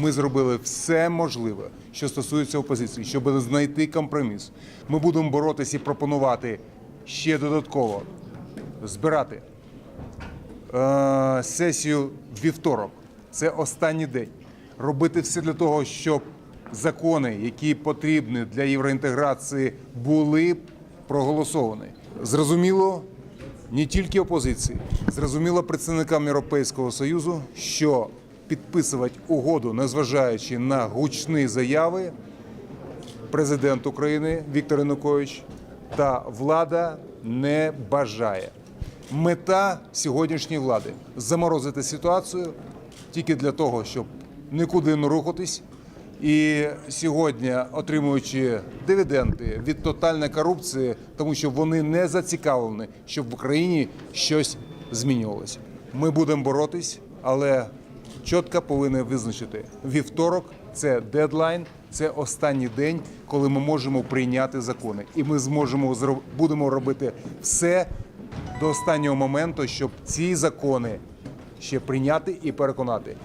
Ми зробили все можливе, що стосується опозиції, щоб знайти компроміс. Ми будемо боротися і пропонувати ще додатково збирати е, сесію вівторок. Це останній день. Робити все для того, щоб закони, які потрібні для євроінтеграції, були проголосовані. Зрозуміло, не тільки опозиції, зрозуміло представникам Європейського Союзу, що підписувати угоду, незважаючи на гучні заяви, президент України Віктор Янукович та влада не бажає. Мета сьогоднішньої влади заморозити ситуацію тільки для того, щоб нікуди не рухатись. І сьогодні, отримуючи дивіденди від тотальної корупції, тому що вони не зацікавлені, щоб в Україні щось змінювалося. Ми будемо боротись, але чітко повинні визначити вівторок. Це дедлайн, це останній день, коли ми можемо прийняти закони, і ми зможемо будемо робити все до останнього моменту, щоб ці закони ще прийняти і переконати.